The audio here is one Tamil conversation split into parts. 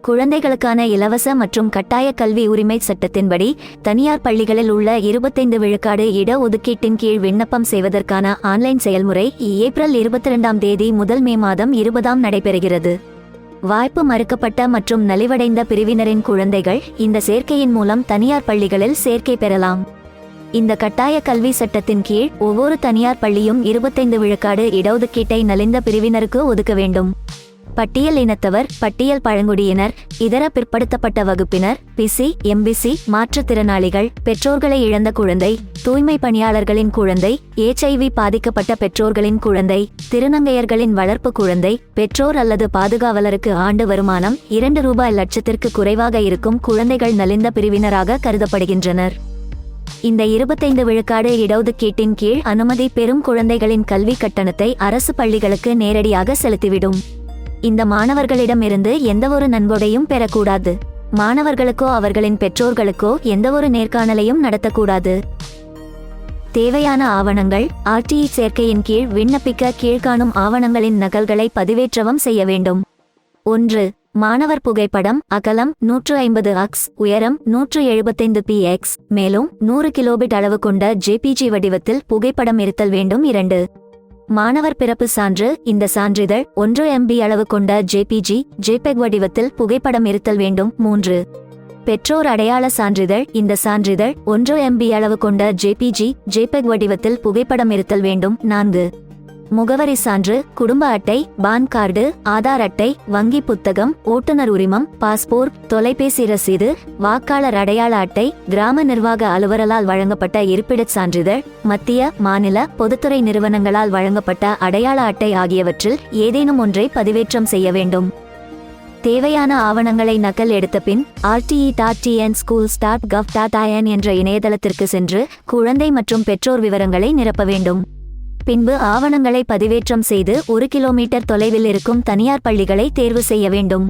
குழந்தைகளுக்கான இலவச மற்றும் கட்டாய கல்வி உரிமை சட்டத்தின்படி தனியார் பள்ளிகளில் உள்ள இருபத்தைந்து விழுக்காடு இட ஒதுக்கீட்டின் கீழ் விண்ணப்பம் செய்வதற்கான ஆன்லைன் செயல்முறை ஏப்ரல் இருபத்தி இரண்டாம் தேதி முதல் மே மாதம் இருபதாம் நடைபெறுகிறது. வாய்ப்பு மறுக்கப்பட்ட மற்றும் நலிவடைந்த பிரிவினரின் குழந்தைகள் இந்த சேர்க்கையின் மூலம் தனியார் பள்ளிகளில் சேர்க்கை பெறலாம். இந்த கட்டாய கல்வி சட்டத்தின் கீழ் ஒவ்வொரு தனியார் பள்ளியும் இருபத்தைந்து விழுக்காடு இடஒதுக்கீட்டை நலிந்த பிரிவினருக்கு ஒதுக்க வேண்டும். பட்டியல் இனத்தவர் பட்டியல் பழங்குடியினர் இதர பிற்படுத்தப்பட்ட வகுப்பினர் பிசி எம்பிசி மாற்றுத்திறனாளிகள் பெற்றோர்களை இழந்த குழந்தை தூய்மை பணியாளர்களின் குழந்தை ஏச்ஐவி பாதிக்கப்பட்ட பெற்றோர்களின் குழந்தை திருநங்கையர்களின் வளர்ப்பு குழந்தை பெற்றோர் அல்லது பாதுகாவலருக்கு ஆண்டு வருமானம் இரண்டு ரூபாய் லட்சத்திற்கு குறைவாக இருக்கும் குழந்தைகள் நலிந்த பிரிவினராக கருதப்படுகின்றனர். இந்த இருபத்தைந்து விழுக்காடு இடஒதுக்கீட்டின் கீழ் அனுமதி பெறும் குழந்தைகளின் கல்வி கட்டணத்தை அரசு பள்ளிகளுக்கு நேரடியாக செலுத்திவிடும். இந்த மாணவர்களிடமிருந்து எந்தவொரு நன்கொடையும் பெறக்கூடாது. மாணவர்களுக்கோ அவர்களின் பெற்றோர்களுக்கோ எந்தவொரு நேர்காணலையும் நடத்தக்கூடாது. தேவையான ஆவணங்கள் ஆர்டிஇ சேர்க்கையின் கீழ் விண்ணப்பிக்க கீழ்காணும் ஆவணங்களின் நகல்களை பதிவேற்றவும் செய்ய வேண்டும். ஒன்று மாணவர் புகைப்படம் அகலம் நூற்று ஐம்பது அக்ஸ் உயரம் நூற்று எழுபத்தைந்து பி எக்ஸ் மேலும் நூறு கிலோபிட் அளவு கொண்ட ஜேபிஜி வடிவத்தில் புகைப்படம் இருத்தல் வேண்டும். இரண்டு மாணவர் பிறப்பு சான்று இந்த சான்றிதழ் ஒன்று எம்பி அளவு கொண்ட ஜேபிஜி ஜேபெக் வடிவத்தில் புகைப்படம் இருத்தல் வேண்டும். மூன்று. பெற்றோர் அடையாள சான்றிதழ் இந்த சான்றிதழ் ஒன்று எம்பி அளவு கொண்ட ஜேபிஜி ஜேபெக் வடிவத்தில் புகைப்படம் இருத்தல் வேண்டும். நான்கு. முகவரி சான்று குடும்ப அட்டை பான் கார்டு ஆதார் அட்டை வங்கி புத்தகம் ஓட்டுநர் உரிமம் பாஸ்போர்ட் தொலைபேசி ரசீது வாக்காளர் அடையாள அட்டை கிராம நிர்வாக அலுவலரால் வழங்கப்பட்ட இருப்பிடச் சான்றிதழ் மத்திய மாநில பொதுத்துறை நிறுவனங்களால் வழங்கப்பட்ட அடையாள அட்டை ஆகியவற்றில் ஏதேனும் ஒன்றை பதிவேற்றம் செய்ய வேண்டும். தேவையான ஆவணங்களை நகல் எடுத்த பின் RTE dot TN schools dot gov dot IN என்ற இணையதளத்திற்கு சென்று குழந்தை மற்றும் பெற்றோர் விவரங்களை நிரப்ப வேண்டும். பின்பு ஆவணங்களை பதிவேற்றம் செய்து ஒரு கிலோமீட்டர் தொலைவில் இருக்கும் தனியார் பள்ளிகளை தேர்வு செய்ய வேண்டும்.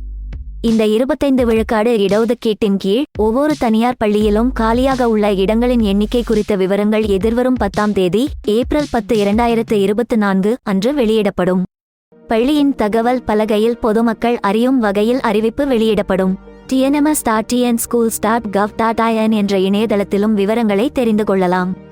இந்த இருபத்தைந்து விழுக்காடு இடஒதுக்கீட்டின் கீழ் ஒவ்வொரு தனியார் பள்ளியிலும் காலியாக உள்ள இடங்களின் எண்ணிக்கை குறித்த விவரங்கள் எதிர்வரும் பத்தாம் தேதி ஏப்ரல் பத்து இரண்டாயிரத்து இருபத்தி நான்கு அன்று வெளியிடப்படும். பள்ளியின் தகவல் பலகையில் பொதுமக்கள் அறியும் வகையில் அறிவிப்பு வெளியிடப்படும். TNMS dot TN schools dot gov dot IN என்ற இணையதளத்திலும் விவரங்களை தெரிந்து கொள்ளலாம்.